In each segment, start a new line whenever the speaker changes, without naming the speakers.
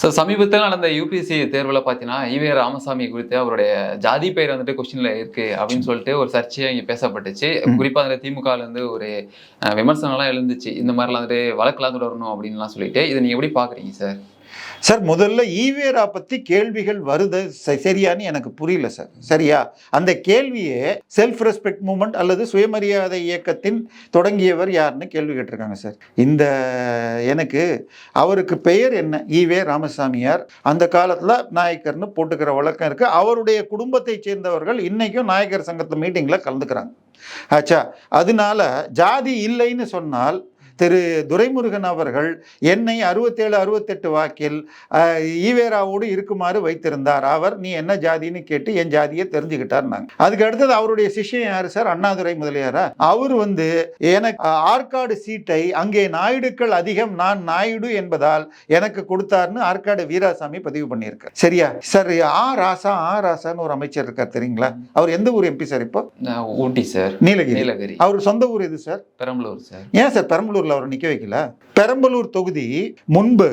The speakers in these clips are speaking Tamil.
ஸோ சமீபத்தில் நடந்த யூபிஎஸ்சி தேர்வில் பார்த்தீங்கன்னா ஈவே ராமசாமி குறித்து அவருடைய ஜாதி பெயர் வந்துட்டு கொஸ்டின்ல இருக்கு அப்படின்னு சொல்லிட்டு ஒரு சர்ச்சையாக இங்கே பேசப்பட்டுச்சு. குறிப்பாக அந்த திமுகல இருந்து ஒரு விமர்சனம்லாம் எழுந்துச்சு. இந்த மாதிரிலாம் வந்துட்டு வழக்கெல்லாம் தொடரணும் அப்படின்லாம் சொல்லிட்டு இதை நீங்க எப்படி பாக்குறீங்க சார்
சார் முதல்ல ஈவேரா பத்தி கேள்விகள் வருது. ச- சரியான்னு எனக்கு புரியல சார். சரியா? அந்த கேள்வியே செல்ஃப் ரெஸ்பெக்ட் மூமெண்ட் அல்லது சுயமரியாதை இயக்கத்தின் தொடங்கியவர் யாருன்னு கேள்வி கேட்டிருக்காங்க சார். இந்த எனக்கு அவருக்கு பெயர் என்ன? ஈவே ராமசாமியார். அந்த காலத்தில் நாயக்கர்னு போட்டுக்கிற வழக்கம் இருக்கு. அவருடைய குடும்பத்தைச் சேர்ந்தவர்கள் இன்னைக்கும் நாயக்கர் சங்கத்து மீட்டிங்கில் கலந்துக்கிறாங்க. ஆச்சா அதனால ஜாதி இல்லைன்னு சொன்னால் திரு துரைமுருகன் அவர்கள் என்னை அறுபத்தேழு அறுபத்தெட்டு வாக்கில் ஈவேராவோடு இருக்குமாறு வைத்திருந்தார். அவர் நீ என்ன ஜாதின்னு கேட்டு என் ஜாதியை தெரிஞ்சுக்கிட்டார் நாங்க அதுக்கு அடுத்தது அவருடைய சிஷ்யன் யாரு சார்? அண்ணாதுரை முதலியாரா? அவர் வந்து எனக்கு ஆற்காடு சீட்டை அங்கே நாயுடுக்கள் அதிகம் நான் நாயுடு என்பதால் எனக்கு கொடுத்தாருன்னு ஆற்காடு வீராசாமி பதிவு பண்ணியிருக்கார். சரியா? சார் ஆ ராசா ஆ ராசான்னு ஒரு அமைச்சர் இருக்கார் தெரியுங்களா? அவர் எந்த ஊர் எம்பி சார் இப்போ?
ஊட்டி சார்.
நீலகிரி.
நீலகிரி.
அவர் சொந்த ஊர் எது சார்?
பெரம்பலூர் சார்.
ஏன் சார் பெரம்பலூர்ல அவர் நிக்க வைக்கல. பெரம்பலூர் தொகுதி முன்பு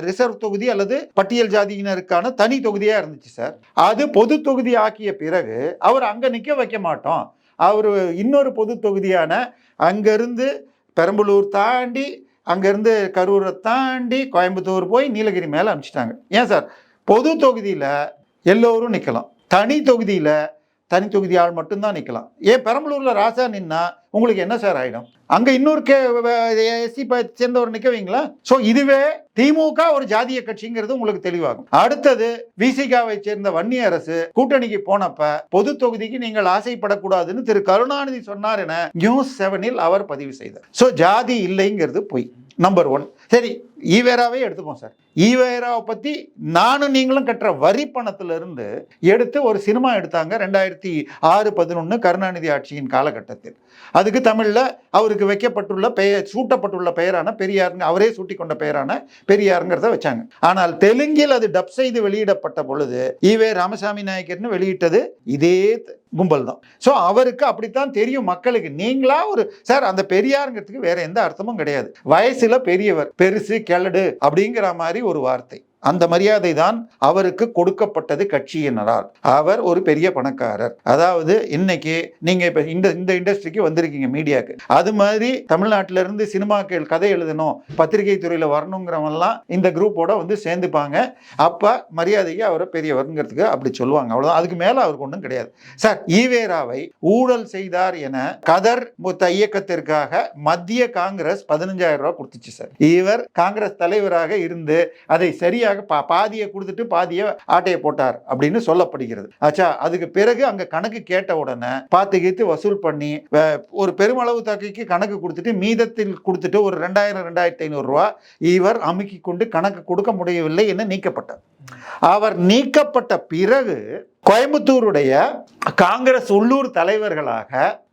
ரிசர்வ் தொகுதி அல்லது பட்டியல் ஜாதியினருக்கான தனி தொகுதியா இருந்துச்சு சார். அது பொது தொகுதி ஆக்கிய பிறகு அவர் அங்க நிக்க வைக்க மாட்டோம். அவர் இன்னொரு பொது தொகுதியான அங்கிருந்து பெரம்பலூர் தாண்டி அங்கிருந்து கரூரை தாண்டி கோயம்புத்தூர் போய் நீலகிரி மேல அனுப்பிச்சிட்டாங்க. ஏன் சார்? பொது தொகுதியில எல்லோரும் நிக்கலாம். தனி தொகுதியில தனி தொகுதி ஆள் மட்டும்தான் நிக்கலாம். ஏன் பெரம்பலூர்ல ராசா நின்னா உங்களுக்கு என்ன சார் ஆகிடும் அங்க இன்னொரு கே எஸ்சி சேர்ந்தவர் நிக்க வைங்களா சோ இதுவே திமுக ஒரு ஜாதிய கட்சிங்கிறது உங்களுக்கு தெளிவாகும். அடுத்தது விசிகாவை சேர்ந்த வன்னி அரசு கூட்டணிக்கு போனப்ப பொது தொகுதிக்கு நீங்கள் ஆசைப்படக்கூடாதுன்னு திரு கருணாநிதி சொன்னார் என நியூஸ் செவனில் அவர் பதிவு செய்தார். சோ ஜாதி இல்லைங்கிறது பொய். நம்பர் ஒன் சரி ஈவேராவே எடுத்துப்போம் சார். ஈவேராவை பற்றி நானும் நீங்களும் கட்டுற வரி பணத்திலிருந்து எடுத்து ஒரு சினிமா எடுத்தாங்க ரெண்டாயிரத்தி ஆறு பதினொன்று கருணாநிதி ஆட்சியின் காலகட்டத்தில். அதுக்கு தமிழில் அவருக்கு வைக்கப்பட்டுள்ள பெயர் சூட்டப்பட்டுள்ள பெயரான பெரியாருங்க அவரே சூட்டி கொண்ட பெயரான பெரியாருங்கிறத வச்சாங்க. ஆனால் தெலுங்கில் அது டப் செய்து வெளியிடப்பட்ட பொழுது ஈவே ராமசாமி நாயக்கர்னு வெளியிட்டது இதே கும்பல் தான். ஸோ அவருக்கு அப்படித்தான் தெரியும் மக்களுக்கு. நீங்களா ஒரு சார் அந்த பெரியாருங்கிறதுக்கு வேற எந்த அர்த்தமும் கிடையாது. வயசுல பெரியவர் பெருசு கெளடு அப்படிங்கிற மாதிரி ஒரு வார்த்தை. அந்த மரியாதை தான் அவருக்கு கொடுக்கப்பட்டது கட்சியினரால். அவர் ஒரு பெரிய பணக்காரர். அதாவது இன்னைக்கு நீங்க இப்ப இந்த இந்த இண்டஸ்ட்ரிக்கு வந்திருக்கீங்க மீடியாக்கு. அது மாதிரி தமிழ்நாட்டில இருந்து சினிமாக்கள் கதை எழுதணும் பத்திரிகை துறையில வரணுங்கிறவங்கலாம் இந்த குரூப்போட வந்து சேர்ந்துப்பாங்க. அப்ப மரியாதைக்கு அவரை பெரியவருங்கிறதுக்கு அப்படி சொல்லுவாங்க. அவ்வளவுதான். அதுக்கு மேல அவருக்கு ஒன்றும் கிடையாது. சார் ஈவேராவை ஊழல் செய்தார் என கதர் முத்த இயக்கத்திற்காக மத்திய காங்கிரஸ் பதினஞ்சாயிரம் ரூபாய் கொடுத்துச்சு சார். இவர் காங்கிரஸ் தலைவராக இருந்து அதை சரியாக பா பாதியை கொடுத்துட்டு பாதியை ஆட்டையை போட்டார் அப்படின்னு சொல்லப்படுகிறது. ஆச்சா அதுக்கு பிறகு அங்க கணக்கு கேட்ட உடனே பார்த்து கீத்து வசூல் பண்ணி ஒரு பெருமளவு தொகைக்கு கணக்கு கொடுத்துட்டு மீதத்தில் கொடுத்துட்டு ஒரு ரெண்டாயிரம் ரெண்டாயிரத்தி ஐநூறுரூவா இவர் அமுக்கி கொண்டு கணக்கு கொடுக்க முடியவில்லை என நீக்கப்பட்டார். அவர் நீக்கப்பட்ட பிறகு கோயம்புத்தூருடைய காங்கிரஸ் உள்ளூர் தலைவர்களாக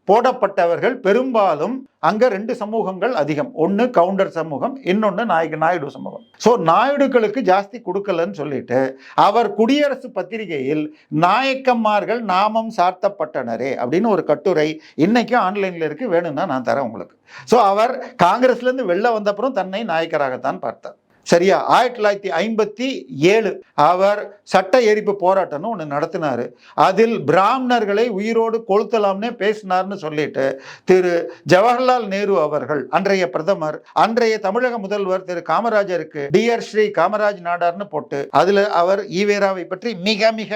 போடப்பட்டவர்கள் பெரும்பாலும் அங்க ரெண்டு சமூகங்கள் அதிகம். ஒன்னு கவுண்டர் சமூகம் இன்னொன்னு நாயக நாயுடு சமூகம். சோ நாயுடுகளுக்கு ஜாஸ்தி கொடுக்கலன்னு சொல்லிட்டு அவர் குடியரசு பத்திரிகையில் நாயக்கம்மார்கள் நாமம் சார்த்தப்பட்டனரே அப்படின்னு ஒரு கட்டுரை இன்னைக்கும் ஆன்லைன்ல இருக்கு. வேணும்னா நான் தரேன் உங்களுக்கு. சோ அவர் காங்கிரஸ்ல இருந்து வெளில வந்தப்புறம் தன்னை நாயக்கராகத்தான் பார்த்தார். சரியா? ஆயிரத்தி தொள்ளாயிரத்தி ஐம்பத்தி ஏழு அவர் சட்ட எரிப்பு போராட்டம்னு ஒன்று நடத்தினாரு. அதில் பிராமணர்களை உயிரோடு கொளுத்தலாம்னே பேசினார்னு சொல்லிட்டு திரு ஜவஹர்லால் நேரு அவர்கள் அன்றைய பிரதமர் அன்றைய தமிழக முதல்வர் திரு காமராஜருக்கு டிஆர் ஸ்ரீ காமராஜ் நாடார்னு போட்டு அதில் அவர் ஈவேராவை பற்றி மிக மிக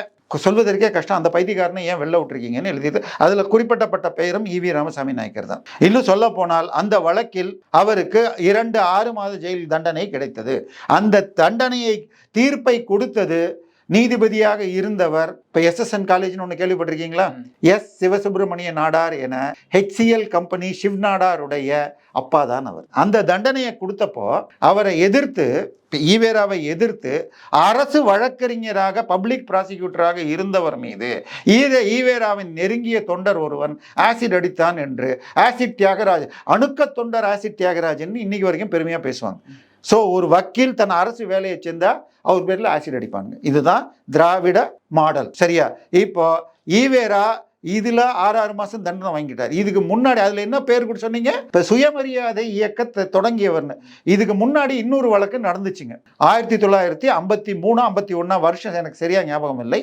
சொல்வதற்கே கஷ்டம். அந்த பைத்தியக்காரனை ஏன் வெளில விட்டுருக்கீங்கன்னு எழுதியது அதில் குறிப்பிட்டப்பட்ட பெயரும் ஈவி ராமசாமி நாயக்கர் தான். இன்னும் சொல்ல போனால் அந்த வழக்கில் அவருக்கு இரண்டு ஆறு மாத ஜெயில் தண்டனை கிடைத்தது. அந்த தண்டனையை தீர்ப்பை கொடுத்தது நீதிபதியாக இருந்தவர் இப்போ எஸ்எஸ்என் காலேஜ்னு ஒன்று கேள்விப்பட்டிருக்கீங்களா. எஸ். சிவசுப்பிரமணிய நாடார் என ஹெச்சிஎல் கம்பெனி சிவ் நாடாருடைய அப்பா தான் அவர். அந்த தண்டனையை கொடுத்தப்போ அவரை எதிர்த்து ஈவேராவை எதிர்த்து அரசு வழக்கறிஞராக பப்ளிக் ப்ராசிக்யூட்டராக இருந்தவர் மீது ஈர ஈவேராவின் நெருங்கிய தொண்டர் ஒருவன் ஆசிட் அடித்தான் என்று ஆசிட் தியாகராஜ் அணுக்க தொண்டர் ஆசிட் தியாகராஜன் இன்னைக்கு வரைக்கும் பெருமையாக பேசுவாங்க. ஸோ ஒரு வக்கீல் தன் அரசு வேலையை செஞ்சால் அவர் பேரில் ஆசிட் அடிப்பாங்க இதுதான் திராவிட மாடல். சரியா? இப்போ ஈவேரா இதில் ஆறு ஆறு மாதம் தண்டனை வாங்கிட்டார். இதுக்கு முன்னாடி அதில் என்ன பேர் கூட சொன்னீங்க? இப்போ சுயமரியாதை இயக்கத்தை தொடங்கியவர்னு. இதுக்கு முன்னாடி இன்னொரு வழக்கு நடந்துச்சுங்க. ஆயிரத்தி தொள்ளாயிரத்தி ஐம்பத்தி மூணு ஐம்பத்தி ஒன்றா வருஷம் எனக்கு சரியாக ஞாபகம் இல்லை.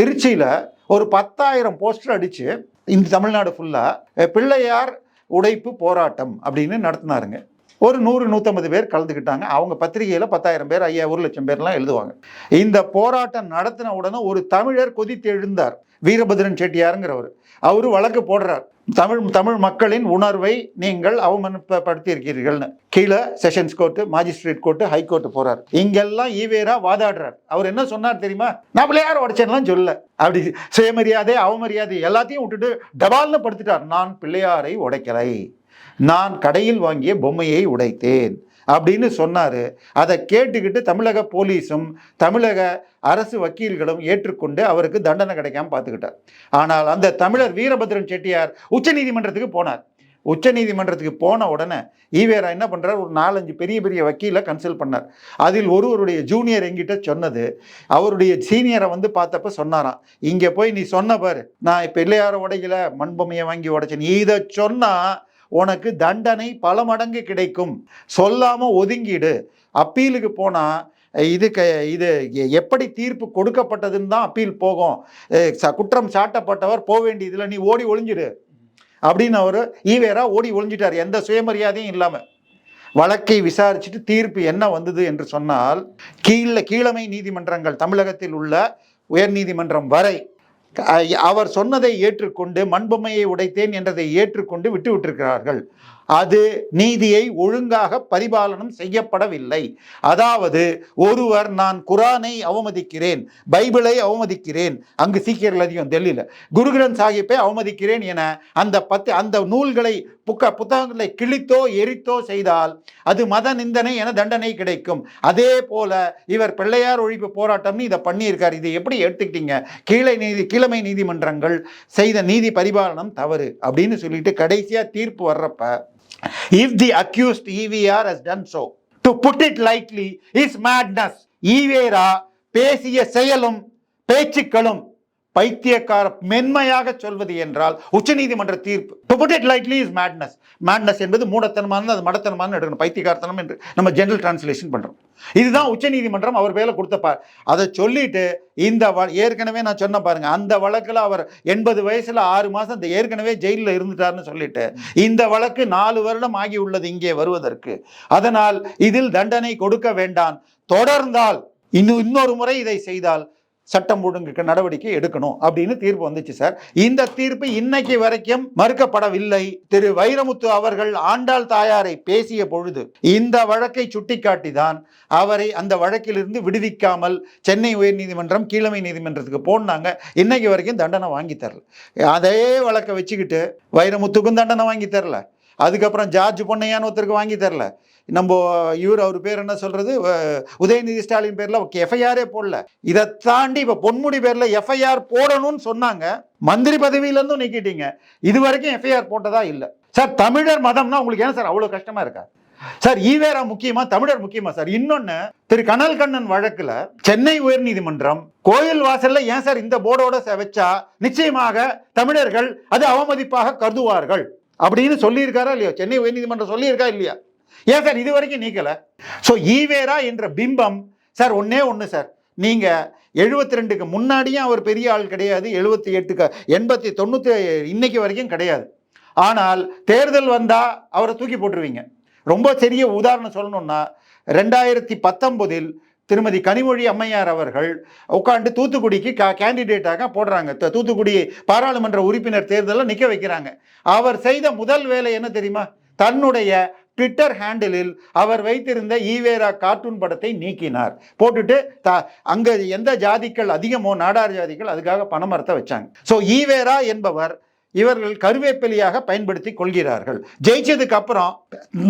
திருச்சியில் ஒரு பத்தாயிரம் போஸ்டர் அடித்து இந்த தமிழ்நாடு ஃபுல்லாக பிள்ளையார் உடைப்பு போராட்டம் அப்படின்னு நடத்தினாருங்க. ஒரு நூறு நூற்றம்பது பேர் கலந்துக்கிட்டாங்க. அவங்க பத்திரிகையில் பத்தாயிரம் பேர் ஐயா ஒரு லட்சம் பேர்லாம் எழுதுவாங்க. இந்த போராட்டம் நடத்தின உடனே ஒரு தமிழர் கொதித்து எழுந்தார் வீரபத்ரன் செட்டியாருங்கிறவர். அவர் வழக்கு போடுறார். தமிழ் தமிழ் மக்களின் உணர்வை நீங்கள் அவமானப்படுத்தியிருக்கிறீர்கள்னு. கீழே sessions court magistrate court high court போறார். இங்கெல்லாம் ஈவேரா வாதாடுறார். அவர் என்ன சொன்னார் தெரியுமா? நான் பிள்ளையார் உடச்சேன்லாம் சொல்ல அப்படி சுயமரியாதை அவமரியாதை எல்லாத்தையும் விட்டுட்டு டபால்னு படுத்துட்டார். நான் பிள்ளையாரை உடைக்கலை. நான் கடையில் வாங்கிய பொம்மையை உடைத்தேன் அப்படின்னு சொன்னார். அதை கேட்டுக்கிட்டு தமிழக போலீஸும் தமிழக அரசு வக்கீல்களும் ஏற்றுக்கொண்டு அவருக்கு தண்டனை கிடைக்காம பார்த்துக்கிட்டார். ஆனால் அந்த தமிழர் வீரபத்ரன் செட்டியார் உச்சநீதிமன்றத்துக்கு போனார். உச்சநீதிமன்றத்துக்கு போன உடனே ஈவேரா என்ன பண்ணுறார் ஒரு நாலஞ்சு பெரிய பெரிய வக்கீலை கன்சல்ட் பண்ணார். அதில் ஒருவருடைய ஜூனியர் எங்கிட்ட சொன்னது அவருடைய சீனியரை வந்து பார்த்தப்ப சொன்னாராம் இங்கே போய் நீ சொன்ன பாரு நான் இப்போ இல்லையார உடைக்கல மண்பொம்மையை வாங்கி உடைச்சேன். இதை சொன்னால் உனக்கு தண்டனை பல மடங்கு கிடைக்கும். சொல்லாமல் ஒதுங்கிடு. அப்பீலுக்கு போனால் இது க இது எ- எப்படி தீர்ப்பு கொடுக்கப்பட்டதுன்னு தான் அப்பீல் போகும். ச- குற்றம் சாட்டப்பட்டவர் போக வேண்டியதில் நீ ஓடி ஒளிஞ்சிடு. அப்படின்னு அவர் ஈவேரா ஓடி ஒளிஞ்சிட்டார். எந்த சுயமரியாதையும் இல்லாமல் வழக்கை விசாரிச்சுட்டு தீர்ப்பு என்ன வந்தது என்று சொன்னால் கீழே கீழமை நீதிமன்றங்கள் தமிழகத்தில் உள்ள உயர்நீதிமன்றம் வரை அவர் சொன்னதை ஏற்றுக்கொண்டு மண்பொம்மையை உடைத்தேன் என்றதை ஏற்றுக்கொண்டு விட்டுவிட்டிருக்கிறார்கள். அது நீதியை ஒழுங்காக பரிபாலனம் செய்யப்படவில்லை. அதாவது ஒருவர் நான் குரானை அவமதிக்கிறேன் பைபிளை அவமதிக்கிறேன் அங்கு சீக்கியர்கள் அதிகம் டெல்லியில் குரு கிரந்த் சாஹிப்பை அவமதிக்கிறேன் என அந்த பத்து அந்த நூல்களை புக்க புத்தகங்களை கிழித்தோ எரித்தோ செய்தால் அது மத நிந்தனை என தண்டனை கிடைக்கும். அதே போல இவர் பிள்ளையார் ஒழிப்பு போராட்டம்னு இதை பண்ணியிருக்கார். இதை எப்படி எடுத்துக்கிட்டீங்க? கீழே நீதி கீழமை நீதிமன்றங்கள் செய்த நீதி பரிபாலனம் தவறு அப்படின்னு சொல்லிட்டு கடைசியாக தீர்ப்பு வர்றப்ப if the accused EVR has done so to put it lightly is madness EVR பேசிய செயலும் பேச்சுக்களும் பைத்தியக்கார மென்மையாக சொல்வது என்றால் உச்சநீதிமன்ற தீர்ப்பு. To put it lightly is madness madness என்பது மூடத்தனமானது அது மடத்தனமானது எடுக்கணும். பைத்தியக்காரத்தனம் என்று நம்ம ஜென்ரல் டிரான்ஸ்லேஷன் பண்ணுறோம் இதுதான் உச்சநீதிமன்றம் அவர் வேலை கொடுத்த பா அதை சொல்லிட்டு இந்த வ- ஏற்கனவே நான் சொன்ன பாருங்க அந்த வழக்கில் அவர் எண்பது வயசுல ஆறு மாசம் இந்த ஏற்கனவே ஜெயிலில் இருந்துட்டார்னு சொல்லிட்டு இந்த வழக்கு நாலு வருடம் ஆகி உள்ளது இங்கே வருவதற்கு. அதனால் இதில் தண்டனை கொடுக்க வேண்டாம். தொடர்ந்தால் இன்னும் இன்னொரு முறை இதை செய்தால் சட்டம் ஒழுங்குக்கு நடவடிக்கை எடுக்கணும் அப்படின்னு தீர்ப்பு வந்துச்சு சார். இந்த தீர்ப்பு இன்னைக்கு வரைக்கும் மறுக்கப்படவில்லை. திரு வைரமுத்து அவர்கள் ஆண்டாள் தாயாரை பேசிய பொழுது இந்த வழக்கை சுட்டிக்காட்டி தான் அவரை அந்த வழக்கிலிருந்து விடுவிக்காமல் சென்னை உயர்நீதிமன்றம் கீழமை நீதிமன்றத்துக்கு போனாங்க. இன்னைக்கு வரைக்கும் தண்டனை வாங்கி தரல. அதே வழக்கை வச்சுக்கிட்டு வைரமுத்துக்கும் தண்டனை வாங்கி தரல. அதுக்கப்புறம் ஜார்ஜ் பொன்னையான்னு ஒருத்தருக்கு வாங்கி தரல. நம்ம இவர் அவர் பேர் என்ன சொல்றது? உதயநிதி ஸ்டாலின் பேர்ல எஃப்ஐஆரே போடல. இதை தாண்டி இப்போ பொன்முடி பேர்ல எஃப்ஐஆர் போடணும்னு சொன்னாங்க. மந்திரி பதவியிலேருந்தும் நீக்கிட்டீங்க. இது வரைக்கும் எஃப்ஐஆர் போட்டதா இல்லை. சார் தமிழர் மதம்னா உங்களுக்கு ஏன் சார் அவ்வளோ கஷ்டமா இருக்கா? சார் ஈவேரா முக்கியமா? தமிழர் முக்கியமா சார்? இன்னொன்னு திரு கனல் கண்ணன் வழக்குல சென்னை உயர்நீதிமன்றம் கோயில் வாசல்ல ஏன் சார் இந்த போர்டோட வச்சா நிச்சயமாக தமிழர்கள் அது அவமதிப்பாக கருதுவார்கள்? அப்படின்னு சொல்லியிருக்காரா இல்லையா? சென்னை உயர்நீதிமன்றம் சொல்லியிருக்கா இல்லையா? ஏன் சார் இது வரைக்கும் நீக்கலை? ஸோ ஈவேரா என்ற பிம்பம் சார் ஒன்றே ஒன்று சார். நீங்கள் எழுபத்தி ரெண்டுக்கு முன்னாடியும் அவர் பெரிய ஆள் கிடையாது எழுபத்தி எட்டுக்கு எண்பத்தி தொண்ணூற்றி இன்னைக்கு வரைக்கும் கிடையாது. ஆனால் தேர்தல் வந்தால் அவரை தூக்கி போட்டுருவீங்க. ரொம்ப சிறிய உதாரணம் சொல்லணும்னா ரெண்டாயிரத்தி பத்தொம்போதில் திருமதி கனிமொழி அம்மையார் அவர்கள் உட்காந்து தூத்துக்குடிக்கு கா கேண்டிடேட்டாக போடுறாங்க. தூத்துக்குடி பாராளுமன்ற உறுப்பினர் தேர்தலில் நிற்க வைக்கிறாங்க. அவர் செய்த முதல் வேலை என்ன தெரியுமா? தன்னுடைய ட்விட்டர் ஹேண்டிலில் அவர் வைத்திருந்த ஈவேரா கார்ட்டூன் படத்தை நீக்கினார். போட்டுட்டு த அங்கே எந்த ஜாதிகள் அதிகமோ நாடார் ஜாதிகள் அதுக்காக பணமரத்தை வச்சாங்க. ஸோ ஈவேரா என்பவர் இவர்கள் கருவேப்பிலையாக பயன்படுத்தி கொள்கிறார்கள். ஜெயிச்சதுக்கு அப்புறம்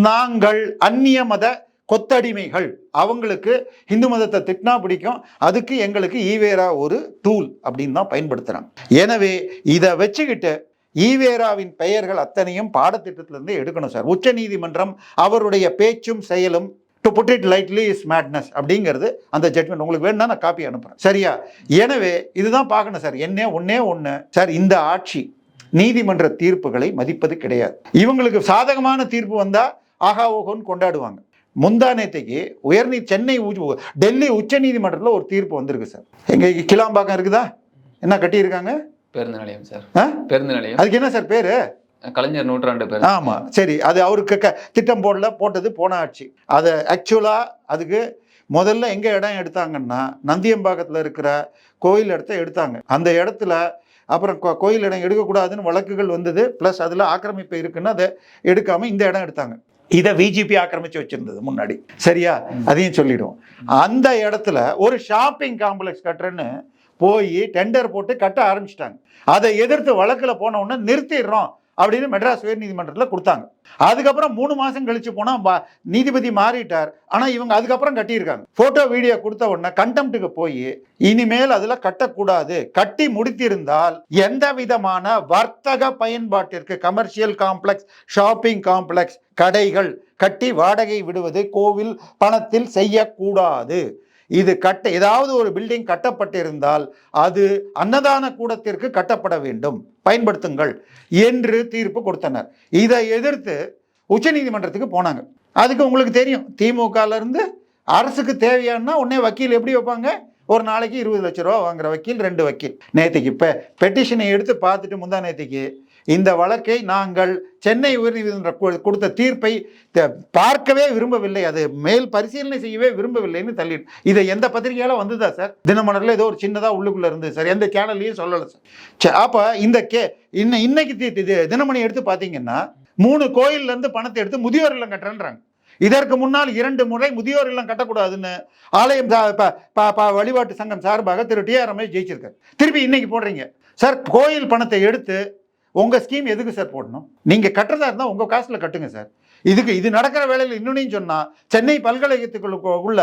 நாங்கள் அந்நிய மத கொத்தடிமைகள். அவங்களுக்கு இந்து மதத்தை திட்டினா பிடிக்கும். அதுக்கு எங்களுக்கு ஈவேரா ஒரு டூல் அப்படின்னு தான் பயன்படுத்துகிறோம் எனவே இதை வச்சுக்கிட்டு ஈவேராவின் பெயர்கள் அத்தனையும் பாடத்திட்டத்திலிருந்து எடுக்கணும் சார். உச்ச நீதிமன்றம் அவருடைய பேச்சும் செயலும் to put it lightly is madness அப்படிங்கிறது அந்த ஜட்மெண்ட் உங்களுக்கு வேணும்னா நான் காப்பி அனுப்புகிறேன் சரியா? எனவே இதுதான் பார்க்கணும் சார். என்ன ஒன்றே ஒன்று சார் இந்த ஆட்சி நீதிமன்ற தீர்ப்புகளை மதிப்பது கிடையாது. இவங்களுக்கு சாதகமான தீர்ப்பு வந்தால் ஆகா ஓகோன்னு கொண்டாடுவாங்க. முந்தானேத்தைக்கு உயர்நீ சென்னை உ- டெல்லி உச்ச நீதிமன்றத்தில் ஒரு தீர்ப்பு வந்திருக்கு சார். எங்கள் கிளாம்பாக்கம் இருக்குதா? என்ன கட்டியிருக்காங்க?
பேருந்து நிலையம் சார்? பேருந்து நிலையம்.
அதுக்கு என்ன சார் பேரு?
கலைஞர் நூற்றாண்டு பேருந்து.
ஆமா சரி அது அவருக்கு க- திட்டம் போடல போட்டது போன ஆட்சி. அதை ஆக்சுவலா அதுக்கு முதல்ல எங்க இடம் எடுத்தாங்கன்னா நந்தியம்பாக்கத்துல இருக்கிற கோயில் இடத்த எடுத்தாங்க. அந்த இடத்துல அப்புறம் கோயில் இடம் எடுக்கக்கூடாதுன்னு வழக்குகள் வந்தது ப்ளஸ் அதில் ஆக்கிரமிப்பு இருக்குன்னு அதை எடுக்காம இந்த இடம் எடுத்தாங்க. இதை விஜிபி ஆக்கிரமிச்சு வச்சிருந்தது முன்னாடி. சரியா? அதையும் சொல்லிடுவோம். அந்த இடத்துல ஒரு ஷாப்பிங் காம்ப்ளெக்ஸ் கட்டுறேன்னு போய் டெண்டர் போட்டு கட்ட ஆரம்பிச்சிட்டாங்க. அதை எதிர்த்து வழக்கில் போன உடனே நிறுத்திடுறோம் அப்படின்னு மெட்ராஸ் உயர் நீதிமன்றத்தில் கொடுத்தாங்க. அதுக்கப்புறம் மூணு மாதம் கழிச்சு போனால் நீதிபதி மாறிட்டார். ஆனால் இவங்க அதுக்கப்புறம் கட்டியிருக்காங்க. ஃபோட்டோ வீடியோ கொடுத்த உடனே கண்டெம்ட்டுக்கு போய் இனிமேல் அதில் கட்டக்கூடாது. கட்டி முடித்திருந்தால் எந்த விதமான வர்த்தக பயன்பாட்டிற்கு கமர்ஷியல் காம்ப்ளெக்ஸ் ஷாப்பிங் காம்ப்ளெக்ஸ் கடைகள் கட்டி வாடகை விடுவது கோவில் பணத்தில் செய்யக்கூடாது. இது கட்ட ஏதாவது ஒரு பில்டிங் கட்டப்பட்டிருந்தால் அது அன்னதான கூடத்திற்கு கட்டப்பட வேண்டும். பயன்படுத்துங்கள் என்று தீர்ப்பு கொடுத்தனர். இதை எதிர்த்து உச்சநீதிமன்றத்துக்கு போனாங்க. அதுக்கு உங்களுக்கு தெரியும் திமுகலேருந்து அரசுக்கு தேவையானா உடனே வக்கீல் எப்படி வைப்பாங்க? ஒரு நாளைக்கு இருபது லட்ச ரூபா வாங்குற வக்கீல் ரெண்டு வக்கீல். நேற்றுக்கு இப்போ பெட்டிஷனை எடுத்து பார்த்துட்டு முந்தா நேற்றுக்கு இந்த வழக்கை நாங்கள் சென்னை உயர்நீதிமன்றம் கொடுத்த தீர்ப்பை பார்க்கவே விரும்பவில்லை. அது மேல் பரிசீலனை செய்யவே விரும்பவில்லைன்னு தள்ளி இதை எந்த பத்திரிகையால வந்ததா சார்? தினமலர்ல ஏதோ ஒரு சின்னதா உள்ளுக்குள்ள இருந்தது சார். எந்த சேனல்லையும் சொல்லலை சார். சரி, அப்ப இந்த கே இன்ன இன்னைக்கு தினமணி எடுத்து பார்த்தீங்கன்னா மூணு கோயில்ல இருந்து பணத்தை எடுத்து முதியோர் இல்லம் கட்டுறேன்றாங்க. இதற்கு முன்னால் இரண்டு முறை முதியோர் இல்லம் கட்டக்கூடாதுன்னு ஆலயம் வழிபாட்டு சங்கம் சார்பாக திரு டி ஆர் ரமேஷ் ஜெயிச்சிருக்காரு. திருப்பி இன்னைக்கு போடுறீங்க. சார் கோயில் பணத்தை எடுத்து உங்கள் ஸ்கீம் எதுக்கு சார் போடணும்? நீங்கள் கட்டுறதா இருந்தால் உங்கள் காசில் கட்டுங்க சார் இதுக்கு இது நடக்கிற வேலையில் இன்னொன்னு சொன்னால் சென்னை பல்கலைக்கழகத்துக்குள்ள உள்ள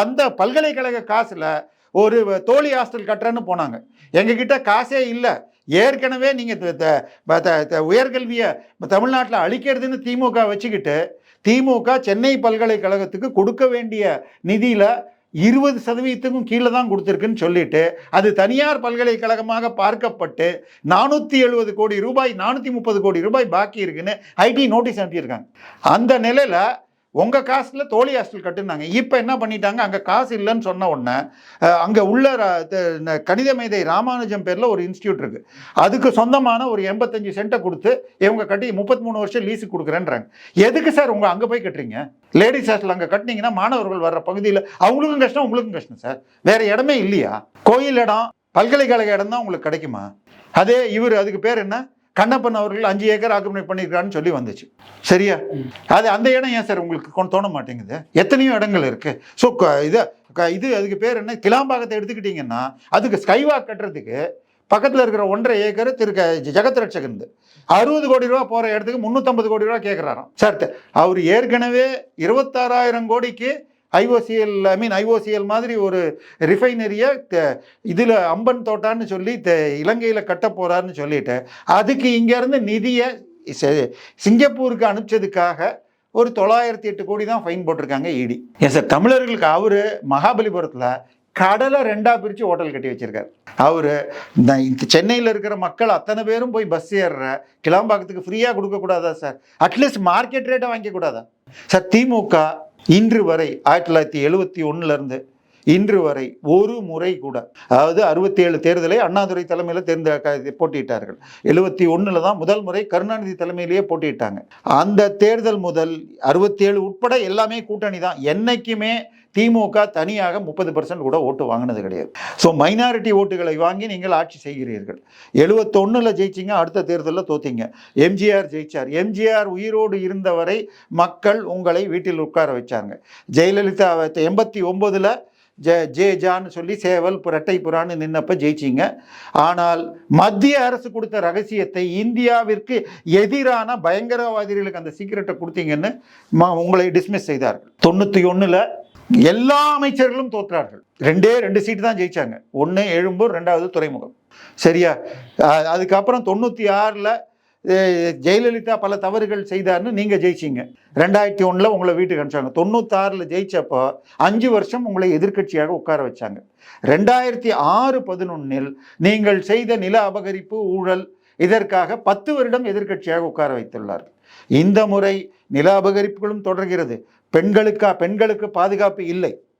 அந்த பல்கலைக்கழக காசில் ஒரு தோழி ஹாஸ்டல் கட்டுறேன்னு போனாங்க. எங்ககிட்ட காசே இல்லை. ஏற்கனவே நீங்கள் உயர்கல்வியை தமிழ்நாட்டில் அழிக்கிறதுன்னு திமுக வச்சுக்கிட்டு திமுக சென்னை பல்கலைக்கழகத்துக்கு கொடுக்க வேண்டிய நிதியில் இருபது சதவீதத்துக்கும் கீழே தான் கொடுத்துருக்குன்னு சொல்லிட்டு அது தனியார் பல்கலைக்கழகமாக பார்க்கப்பட்டு நானூற்றி எழுபது கோடி ரூபாய் நானூற்றி முப்பது கோடி ரூபாய் பாக்கி இருக்குன்னு ஐடி நோட்டீஸ் அனுப்பியிருக்காங்க. அந்த நிலையில் உங்கள் காசில் தோழி ஹாஸ்டல் கட்டுனாங்க இப்போ என்ன பண்ணிட்டாங்க? அங்கே காசு இல்லைன்னு சொன்ன உடனே அங்கே உள்ள கணித மேதை ராமானுஜம் பேரில் ஒரு இன்ஸ்டியூட் இருக்குது அதுக்கு சொந்தமான ஒரு எண்பத்தஞ்சு சென்ட்டை கொடுத்து இவங்க கட்டி முப்பத்தி மூணு வருஷம் லீஸுக்கு கொடுக்குறேன்றாங்க. எதுக்கு சார் உங்கள் அங்கே போய் கட்டுறீங்க? லேடிஸ் ஹாஸ்டல் அங்கே கட்டினீங்கன்னா மாணவர்கள் வர்ற பகுதியில் அவங்களுக்கும் கஷ்டம் உங்களுக்கும் கஷ்டம் சார். வேறு இடமே இல்லையா? கோயில் இடம் பல்கலைக்கழக இடம் தான் உங்களுக்கு கிடைக்குமா? அதே இவர் அதுக்கு பேர் என்ன? கண்ணப்பன் அவர்கள் அஞ்சு ஏக்கர் ஆக்கிரமணை பண்ணியிருக்காருன்னு சொல்லி வந்துச்சு. சரியா? அது அந்த இடம் ஏன் சார் உங்களுக்கு கொண்டு தோண மாட்டேங்குது? எத்தனையோ இடங்கள் இருக்குது ஸோ இது இது அதுக்கு பேர் என்ன? கிளாம்பாக்கத்தை எடுத்துக்கிட்டிங்கன்னா அதுக்கு ஸ்கைவாக் கட்டுறதுக்கு பக்கத்தில் இருக்கிற ஒன்றரை ஏக்கர் திரு ஜெகத் ரட்சகன் அறுபது கோடி ரூபா போகிற இடத்துக்கு முந்நூற்றம்பது கோடி ரூபா கேட்குறாராம் சார் அவர் ஏற்கனவே இருபத்தாறாயிரம் கோடிக்கு ஐஓசிஎல் ஐ மீன் ஐஓசிஎல் மாதிரி ஒரு ரிஃபைனரியை இதில் அம்பன் தோட்டான்னு சொல்லி இலங்கையில் கட்ட போகிறாருன்னு சொல்லிட்டு அதுக்கு இங்கேருந்து நிதியை சிங்கப்பூருக்கு அனுப்பிச்சதுக்காக ஒரு தொள்ளாயிரத்தி எட்டு கோடி தான் ஃபைன் போட்டிருக்காங்க இடி எஸ் சார் தமிழர்களுக்கு அவரு மகாபலிபுரத்தில் கடலை ரெண்டா பிரித்து ஹோட்டல் கட்டி வச்சிருக்காரு. அவரு இந்த இந்த சென்னையில் இருக்கிற மக்கள் அத்தனை பேரும் போய் பஸ் ஏறுற கிளாம்பாக்கத்துக்கு ஃப்ரீயாக கொடுக்கக்கூடாதா சார் அட்லீஸ்ட் மார்க்கெட் ரேட்டை வாங்கிக்கூடாதா சார் திமுக இன்று வரை ஆயிரத்தி தொள்ளாயிரத்தி எழுபத்தி ஒன்றுலேருந்து இன்று வரை ஒரு முறை கூட அதாவது அறுபத்தி ஏழு தேர்தலை அண்ணாதுரை தலைமையில் தேர்ந்த போட்டியிட்டார்கள். எழுபத்தி ஒன்றில் தான் முதல் முறை கருணாநிதி தலைமையிலேயே போட்டியிட்டாங்க. அந்த தேர்தல் முதல் அறுபத்தி ஏழு உட்பட எல்லாமே கூட்டணி தான். என்றைக்குமே திமுக தனியாக முப்பது பர்சன்ட் கூட ஓட்டு வாங்கினது கிடையாது. ஸோ மைனாரிட்டி ஓட்டுகளை வாங்கி நீங்கள் ஆட்சி செய்கிறீர்கள். எழுபத்தொன்னில் ஜெயிச்சிங்க அடுத்த தேர்தலில் தோத்தீங்க. எம்ஜிஆர் ஜெயிச்சார். எம்ஜிஆர் உயிரோடு இருந்தவரை மக்கள் உங்களை வீட்டில் உட்கார வச்சாங்க. ஜெயலலிதா எண்பத்தி ஒம்போதில் ஜே ஜே ஜான்னு சொல்லி சேவல் புரட்டை புறான்னு நின்னப்ப ஜெயிச்சிங்க. ஆனால் மத்திய அரசு கொடுத்த ரகசியத்தை இந்தியாவிற்கு எதிரான பயங்கரவாதிகளுக்கு அந்த சீக்கிரட்டை கொடுத்தீங்கன்னு உங்களை டிஸ்மிஸ் செய்தார்கள். தொண்ணூற்றி ஒன்றில் எல்லா அமைச்சர்களும் தோற்றார்கள். ரெண்டே ரெண்டு சீட்டு தான் ஜெயிச்சாங்க. ஒன்று எழும்பூர் ரெண்டாவது துறைமுகம். சரியா? அதுக்கப்புறம் தொண்ணூற்றி ஆறில் ஜெயலலிதா பல தவறுகள் செய்தார்னு நீங்கள் ஜெயிச்சிங்க. ரெண்டாயிரத்தி ஒன்றில் உங்களை வீட்டுக்கு அனுப்பிச்சாங்க. தொண்ணூத்தாறில் ஜெயிச்சப்போ அஞ்சு வருஷம் உங்களை எதிர்க்கட்சியாக உட்கார வச்சாங்க. ரெண்டாயிரத்தி ஆறு பதினொன்னில் நீங்கள் செய்த நில அபகரிப்பு ஊழல் இதற்காக பத்து வருடம் எதிர்க்கட்சியாக உட்கார வைத்துள்ளார் இந்த முறை நில அபகரிப்புகளும் தொடர்கிறது. பெண்களுக்கா பெண்களுக்கு பாதுகாப்பு இல்லை.